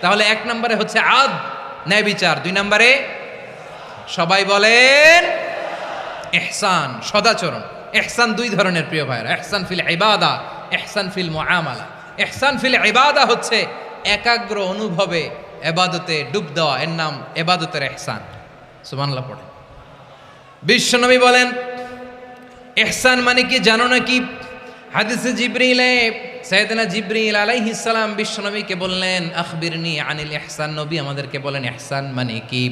তাহলে এক নম্বরে হচ্ছে আদ, ন্যায় বিচার। দুই নম্বরে সবাই বলেন এহসান, সদাচরণ। এহসান দুই ধরনের প্রিয় ভাইরা এহসান ফিল ইবাদা, এহসান ফিল মুআমালা। এহসান ফিল ইবাদা হচ্ছে একাগ্র অনুভবে এবাদতে ডুব দেওয়া। এর নাম এবাদতের এহসান। সুবহানাল্লাহ পড়ে বিশ্বনবী বলেন, এহসান মানে কি জানো না কি? হাদিসে জিব্রিলে সৈয়দনা জিব্রিল আলাইহিস সালাম বিশ্বনবীকে বললেন, আখবিরনি আনিল ইহসান। নবী আমাদেরকে বলেন, ইহসান মানে কি?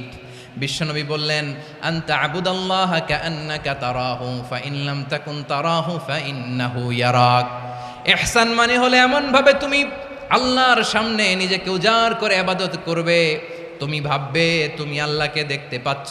বিশ্বনবী বললেন, আনতা আবুদাল্লাহ কাআন্নাকা তারাহু, ফাইন লাম তাকুন তারাহু ফা ইন্নাহু ইয়ারাক। ইহসান মানে হলে এমন ভাবে তুমি আল্লাহর সামনে নিজেকে উজাড় করে ইবাদত করবে। তুমি ভাববে, তুমি আল্লাহকে দেখতে পাচ্ছ।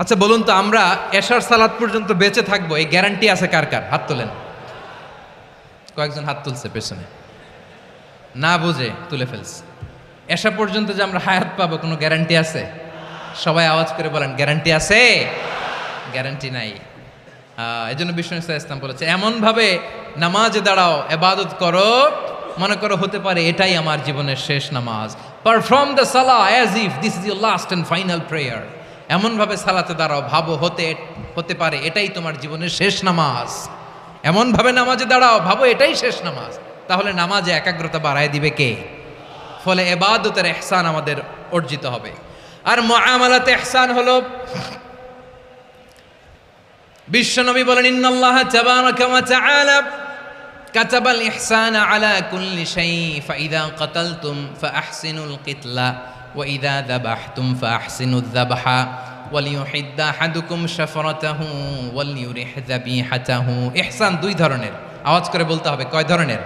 আচ্ছা বলুন তো আমরা এশার সালাত পর্যন্ত বেঁচে থাকব, এই গ্যারান্টি আছে কার কার? হাত তোলেন। কয়েকজন হাত তুলছে পেছনে। না বুঝে, তুলে ফেলছে। এসা পর্যন্ত যে আমরা হায়াত পাবো, কোনো গ্যারান্টি আছে? সবাই আওয়াজ করে বলেন গ্যারান্টি আছে? গ্যারান্টি নাই। এই জন্য বিষ্ণু ইসলাম বলেছে, এমনভাবে নামাজে দাঁড়াও, এবাদত করো, মনে করো হতে পারে এটাই আমার জীবনের শেষ নামাজ। পারফর্ম দ্য সালা as if this is your last and final prayer এমনভাবে সালাতে দাঁড়াও, ভাবো হতে হতে পারে, এটাই তোমার জীবনের শেষ নামাজ। এমনভাবে নামাজে দাঁড়াও, ভাবো এটাই শেষ নামাজ। তাহলে নামাজে একাগ্রতা বাড়ায় দিবে কে? ফলে এবাদতের এহসান আমাদের অর্জিত হবে। আর মহামালাতে এহসান হলো, বিশ্বনবী বলেন, ইন্নাল্লাহ তাবারাকা ওয়া তাআলা কাতাবাল ইহসান আলা কুল্লি শাই ফাইদা কাতালতুম ফাহসিনুল কিতলা। وإذا ذبحتم فأحسنوا الذبح وليحد أحدكم شفرته وليرح ذبيحته إحسان দুই ধরনের আওয়াজ করে বলতে হবে কয় ধরনের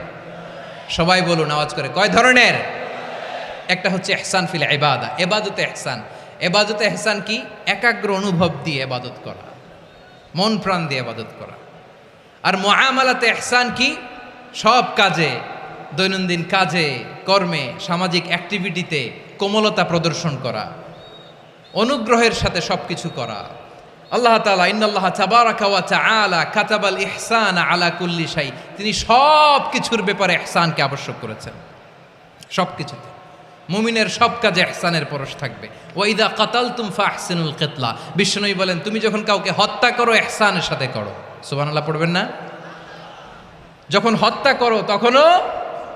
সবাই বলুন আওয়াজ করে কয় ধরনের একটা হচ্ছে এহসান ফিল ইবাদা এবাদতে এহসান এবাদতে এহসান কি একাগ্র অনুভব দিয়ে এবাদত করা মন প্রাণ দিয়ে এবাদত করা আর মুআমালাতে এহসান কি সব কাজে দৈনন্দিন কাজে কর্মে সামাজিক অ্যাক্টিভিটিতে কোমলতা প্রদর্শন করা, অনুগ্রহের সাথে সব কিছু করা। আল্লাহ তাআলা, ইন্নাল্লাহ তাবারাকা ওয়া তাআলা কাতাবাল ইহসান আলা কুল্লি শাই। তিনি সব কিছুর ব্যাপারে এহসানকে আবশ্যক করেছেন। সব কিছুতে মুমিনের সব কাজে এহসানের পরশ থাকবে। ওয়াইদা কাতাল তুম ফাহসিনুল কেতলা। বিষ্ণুই বলেন, তুমি যখন কাউকে হত্যা করো এহসানের সাথে করো। সুবহানাল্লাহ, পড়বেন না? যখন হত্যা করো, তখনও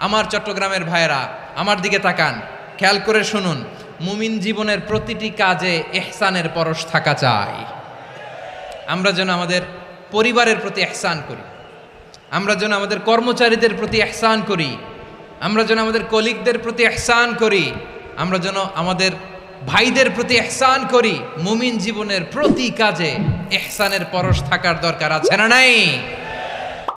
আমার চট্টগ্রামের ভাইয়েরা, আমার দিকে তাকান। খেয়াল করে শুনুন, মুমিন জীবনের প্রতিটি কাজে এহসানের পরশ থাকা চাই। আমরা যেন আমাদের পরিবারের প্রতি এহসান করি। আমরা যেন আমাদের কর্মচারীদের প্রতি এহসান করি। আমরা যেন আমাদের কলিগদের প্রতি এহসান করি। আমরা যেন আমাদের ভাইদের প্রতি এহসান করি। মুমিন জীবনের প্রতি কাজে এহসানের পরশ থাকার দরকার আছে না নাই?